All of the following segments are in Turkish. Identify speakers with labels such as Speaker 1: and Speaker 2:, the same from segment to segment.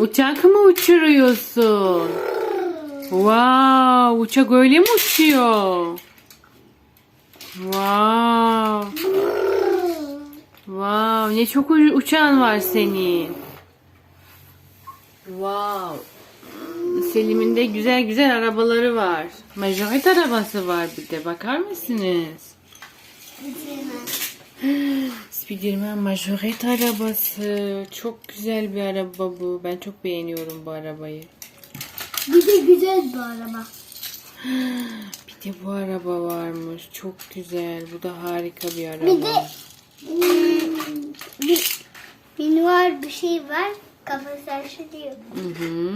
Speaker 1: Uçak mı uçuruyorsun? Wow, uçak öyle mi uçuyor? Wow ne çok uçan var senin. Wow. Selim'in de güzel güzel arabaları var. Majorit arabası var bir de. Bakar mısınız? Spiderman Majoret arabası. Çok güzel bir araba bu. Ben çok beğeniyorum bu arabayı.
Speaker 2: Bir de güzel bir araba.
Speaker 1: Bir de bu araba varmış. Çok güzel. Bu da harika bir araba. Bir de hmm
Speaker 2: bir minvar bir şey var. Kafası aşılıyor. Hı hı.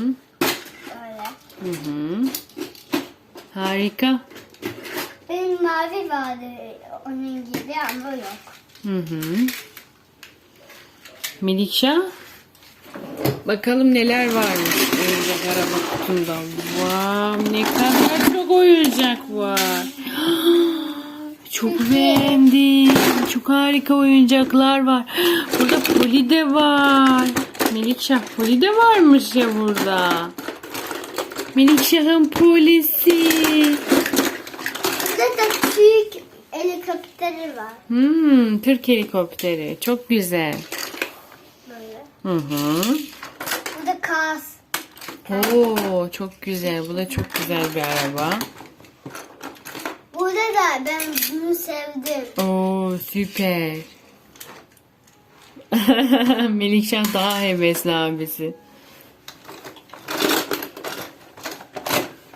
Speaker 2: Böyle.
Speaker 1: Hı hı. Harika.
Speaker 2: Benim mavi vardı onun gibi ama yok. Hı hı.
Speaker 1: Melikşah. Bakalım neler varmış oyuncak araba kutunda. Wow, ne kadar çok oyuncak var. Çok beğendim. Çok harika oyuncaklar var. Burada poli de var. Melikşah poli de varmış ya burada. Melikşah'ın polisi.
Speaker 2: Burada da Türk helikopteri var.
Speaker 1: Hmm, Türk helikopteri. Çok güzel. Böyle.
Speaker 2: Hı Bu da kas.
Speaker 1: Oo, çok güzel. Bu da çok güzel bir araba.
Speaker 2: Burada da ben sevdim.
Speaker 1: Oo süper. Melikşah daha hevesli abisi.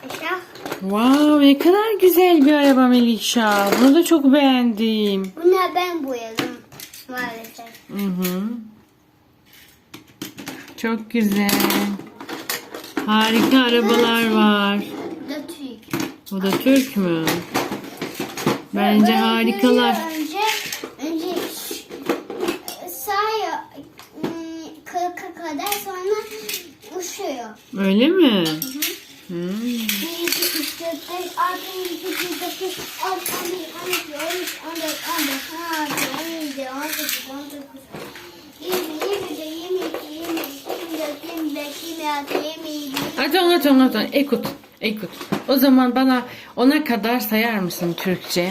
Speaker 1: Melikşah. Wow ne kadar güzel bir araba Melikşah. Bunu da çok beğendim.
Speaker 2: Buna ben boyadım maalesef. Hı hı.
Speaker 1: Çok güzel. Harika arabalar var.
Speaker 2: Bu da Türk.
Speaker 1: Bu da Türk mü? Bence harikalar.
Speaker 2: Önce, önce say kırka kadar sonra uçuyor.
Speaker 1: Öyle mi? Hı hı. Hmm. Aton aton aton ekut ekut. O zaman bana ona kadar sayar mısın Türkçe?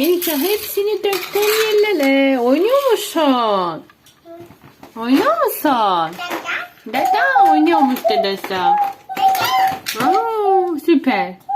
Speaker 1: Melike hepsini döktün yerlere. Oynuyor musun? Oynuyor musun? Dede. Dede oynuyormuş dedesi. Aa, süper.